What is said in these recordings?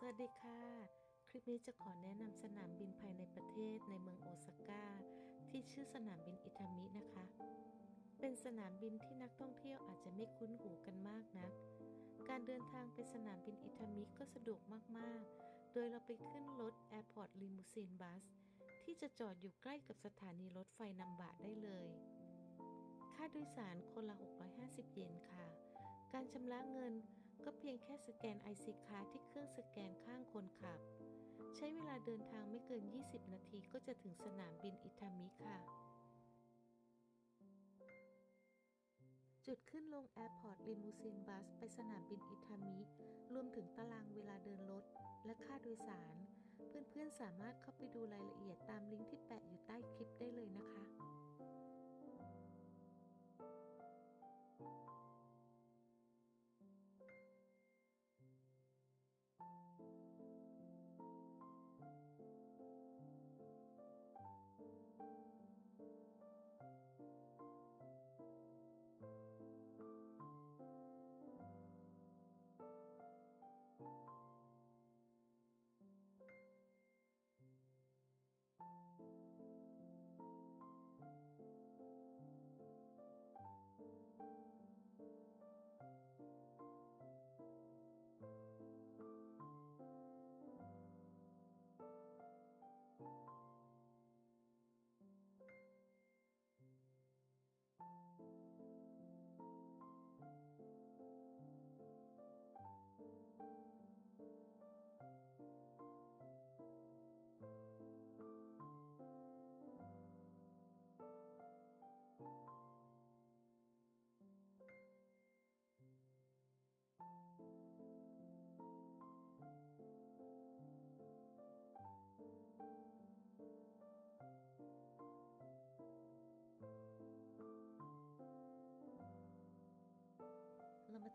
สวัสดีค่ะ คลิปนี้จะขอแนะนำสนามบินภายในประเทศในเมืองโอซาก้า ที่ชื่อสนามบินอิทามินะคะ เป็นสนามบินที่นักท่องเที่ยวอาจจะไม่คุ้นหูกันมากนัก การเดินทางไปสนามบินอิทามิก็สะดวกมากๆ โดยเราไปขึ้นรถ Airport Limousine Bus ที่จะจอดอยู่ใกล้กับสถานีรถไฟนัมบะได้เลย ค่าโดยสารคนละ 650 เยนค่ะ การชำระเงิน ก็เพียงแค่สแกน IC Card ที่เครื่องสแกนข้างคนขับ ใช้เวลาเดินทางไม่เกิน 20 นาทีก็จะถึงสนามบินอิทามิค่ะ จุดขึ้นลง Airport Limousine Bus ไปสนามบินอิทามิ รวมถึงตารางเวลาเดินรถและค่าโดยสาร เพื่อนๆสามารถเข้าไปดูรายละเอียดตามลิงก์ที่แปะอยู่ใต้คลิปได้เลยนะคะ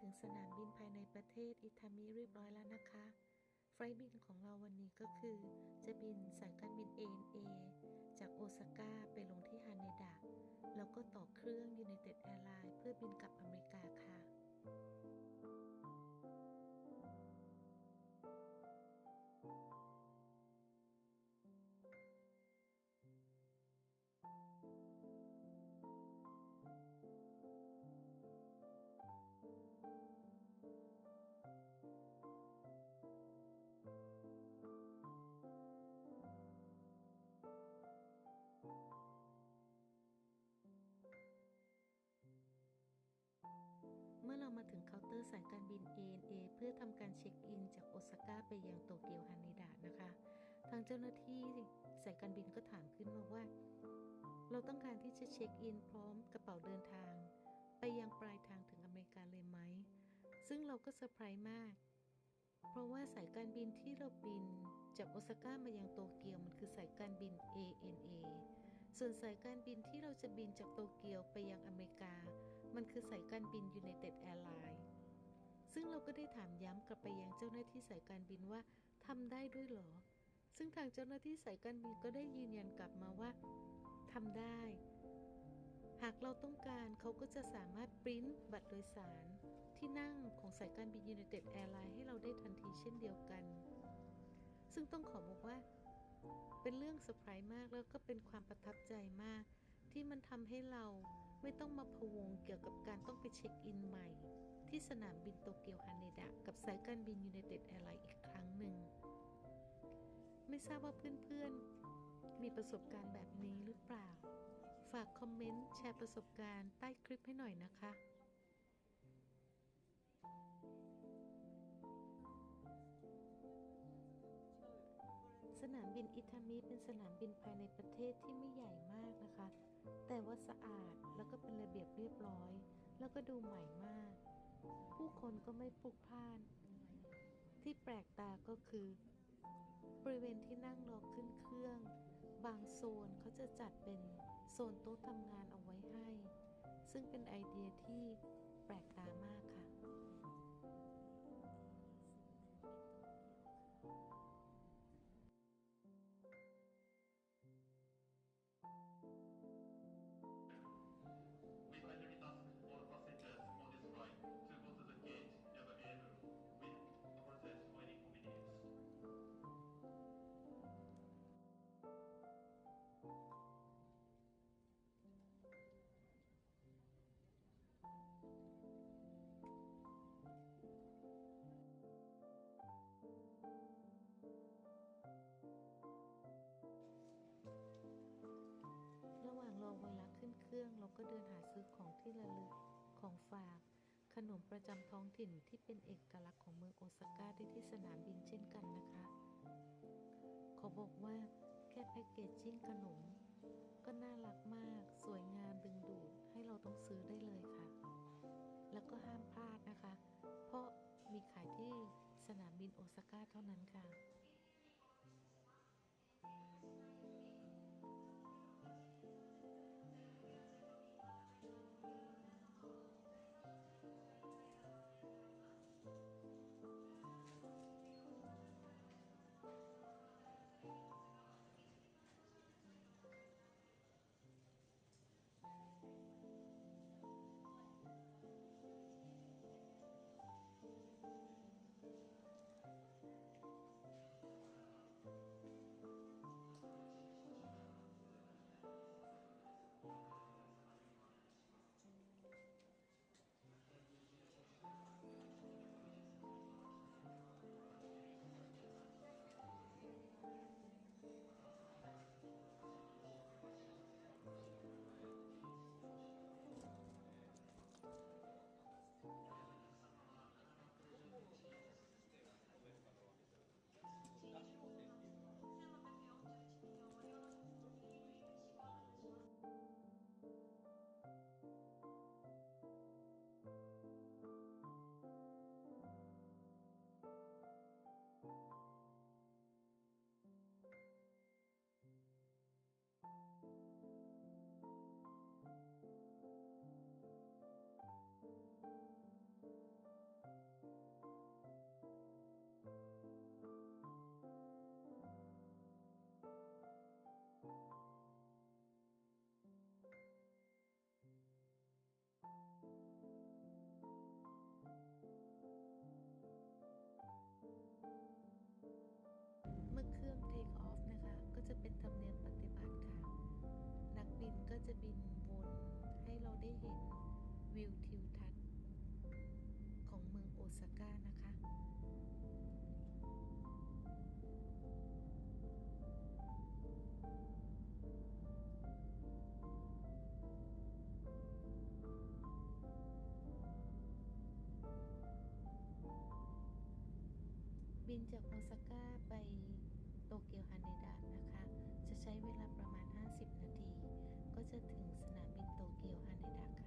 ถึงสนามบินภายในประเทศอิตามิเรียบร้อยแล้วนะคะ ไฟล์บินของเราวันนี้ก็คือ จะบินสายการบิน ANA จากโอซาก้าไปลงที่ฮาเนดะแล้วก็ต่อเครื่อง United Airlines เพื่อบินกลับอเมริกาค่ะ เตอร์สายการบิน ANA เพื่อทำการเช็คอิน จากโอซาก้าไปยังโตเกียวฮานิดะนะคะ ทางเจ้าหน้าที่สายการบินก็ถามขึ้นมาว่า เราต้องการที่จะเช็คอิน พร้อมกระเป๋าเดินทาง ไปยังปลายทางถึงอเมริกาเลยไหม ซึ่งเราก็เซอร์ไพรส์มาก เพราะว่าสายการบินที่เราบินจากโอซาก้ามายังโตเกียวมันคือสายการบิน ANA ส่วนสายการบินที่เราจะบินจากโตเกียวไปยังอเมริกา มันคือสายการบิน United Airlines ซึ่งเราก็ได้ถามย้ำกลับไปยังเจ้าหน้าที่สายการบินว่าทำได้ด้วยหรอ ซึ่งทางเจ้าหน้าที่สายการบินก็ได้ยืนยันกลับมาว่าทำได้ หากเราต้องการเขาก็จะสามารถปริ้นบัตรโดยสาร ที่นั่งของสายการบิน United Airlines ให้เราได้ทันทีเช่นเดียวกัน ซึ่งต้องขอบอกว่า เป็นเรื่องเซอร์ไพรส์มากแล้วก็เป็นความประทับใจมาก ที่มันทำให้เราไม่ต้องมาพะวงเกี่ยวกับการต้องไปเช็คอินใหม่ ที่สนามบินโตเกียวฮาเนดะกับสายการบิน United Airlines อีกครั้งหนึ่ง ไม่ทราบว่าเพื่อนๆ มีประสบการณ์แบบนี้หรือเปล่า ฝากคอมเมนต์แชร์ประสบการณ์ใต้คลิปให้หน่อยนะคะสนามบินอิทามิเป็นสนามบินภายในประเทศที่ไม่ใหญ่มากนะคะ แต่ว่าสะอาดแล้วก็เป็นระเบียบเรียบร้อย แล้วก็ดูใหม่มาก ผู้คนก็ไม่พลุกพล่าน ที่แปลกตาก็คือ บริเวณที่นั่งรอขึ้นเครื่อง บางโซนเขาจะจัดเป็นโซนโต๊ะทำงานเอาไว้ให้ ซึ่งเป็นไอเดียที่แปลกตามากค่ะ รื่องเราก็เดินหาซื้อของที่ระลึกของฝาก ขนมประจำท้องถิ่นที่เป็นเอกลักษณ์ของเมืองโอซาก้าได้ที่สนามบินเช่นกันนะคะ ขอบอกว่าแค่แพ็กเกจจิ้งขนม ก็น่ารักมาก สวยงามดึงดูดให้เราต้องซื้อได้เลยค่ะ แล้วก็ห้ามพลาดนะคะ เพราะมีขายที่สนามบินโอซาก้าเท่านั้นค่ะ จะเป็นธรรมเนียมปฏิบัติค่ะ นักบินก็จะบินวนให้เราได้เห็นวิวทิวทัศน์ ของเมืองโอซาก้านะคะบินจากโอซาก้าไปโตเกียวฮาเนดะ ใช้เวลาประมาณ 50 นาที ก็จะถึงสนามบินโตเกียวฮาเนดะ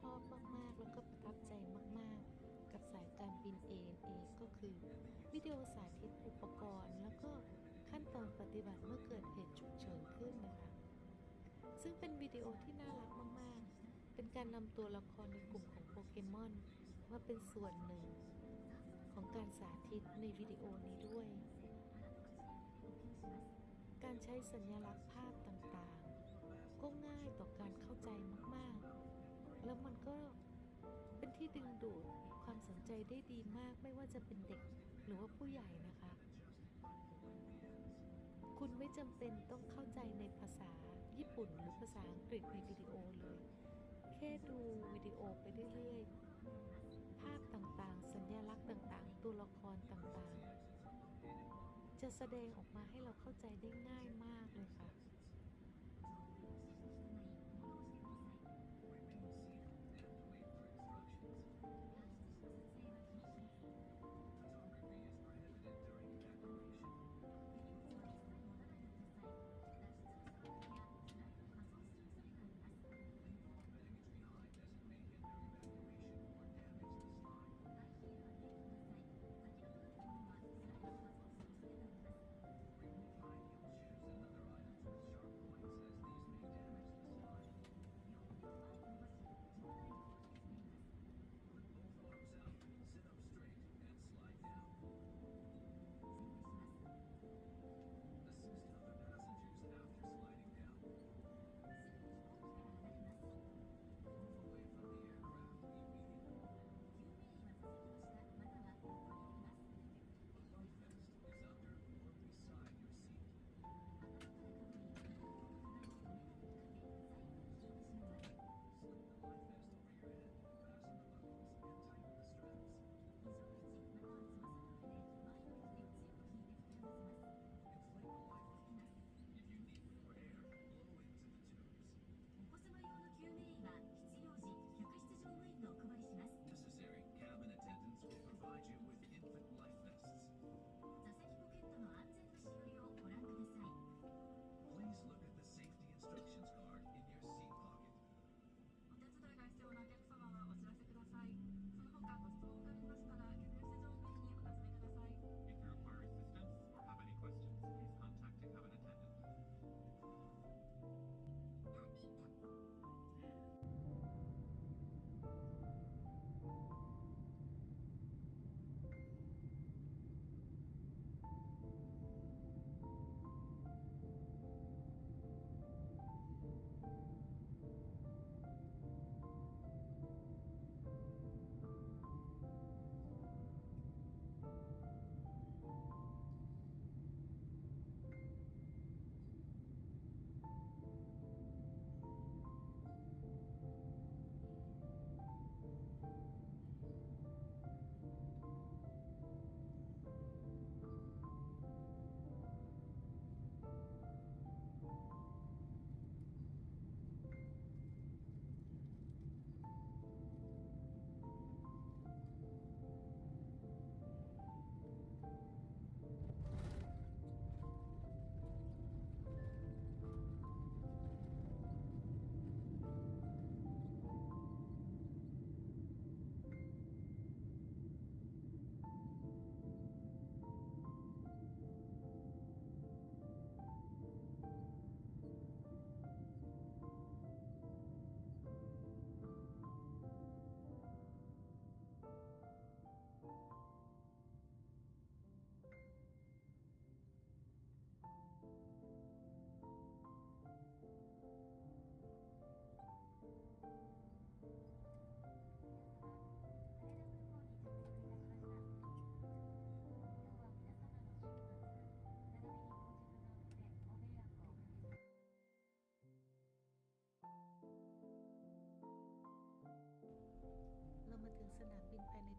ชอบมาก ๆ แล้วก็ประทับใจมาก ๆ กับสายการบิน ANA ก็คือวิดีโอสาธิตอุปกรณ์ แล้วก็ขั้นตอนปฏิบัติเมื่อเกิดเหตุฉุกเฉินขึ้นนะคะ ซึ่งเป็นวิดีโอที่น่ารักมาก ๆ เป็นการนำตัวละครในกลุ่มของโปเกมอนมาเป็นส่วนหนึ่ง ของการสาธิตในวิดีโอนี้ด้วย การใช้สัญลักษณ์ภาพต่าง ๆ ก็ง่ายต่อการเข้าใจมาก ที่ดึงดูดความสนใจได้ดีมากไม่ว่าจะเป็นเด็กหรือว่าผู้ใหญ่นะคะ คุณไม่จำเป็นต้องเข้าใจในภาษาญี่ปุ่นหรือภาษาอังกฤษในวิดีโอเลย แค่ดูวิดีโอไปเรื่อยๆ ภาพต่างๆ สัญลักษณ์ต่างๆ ตัวละครต่างๆ จะแสดงออกมาให้เราเข้าใจได้ง่ายมาก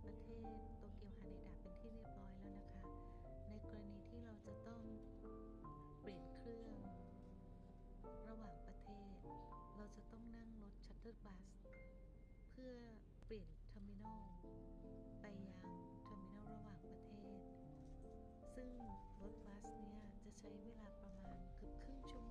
ประเทศโตเกียวฮาเนดาเป็นที่เรียบร้อยแล้วนะคะ ในกรณีที่เราจะต้องเปลี่ยนเครื่องระหว่างประเทศ เราจะต้องนั่งรถชัตเตอร์บัสเพื่อเปลี่ยนเทอร์มินอลไปยังเทอร์มินอลระหว่างประเทศ ซึ่งรถบัสเนี่ยจะใช้เวลาประมาณเกือบครึ่งชั่วโมง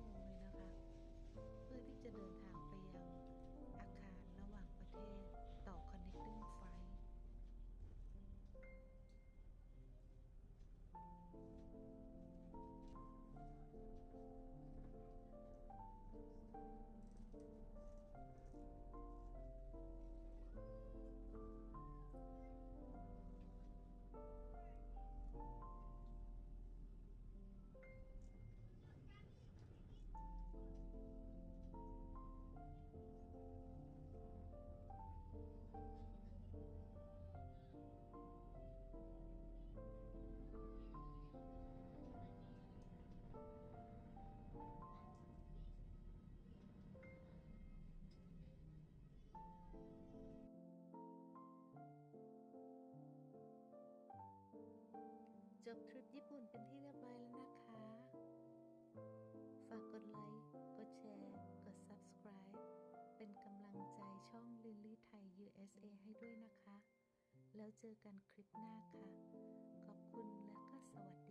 จบทริปญี่ปุ่นเป็นที่เรียบร้อยแล้วนะคะ ฝากกดไลค์ กดแชร์ กด subscribe เป็นกำลังใจช่อง Lily Thai USA ให้ด้วยนะคะ แล้วเจอกันคลิปหน้าค่ะ ขอบคุณและก็สวัสดี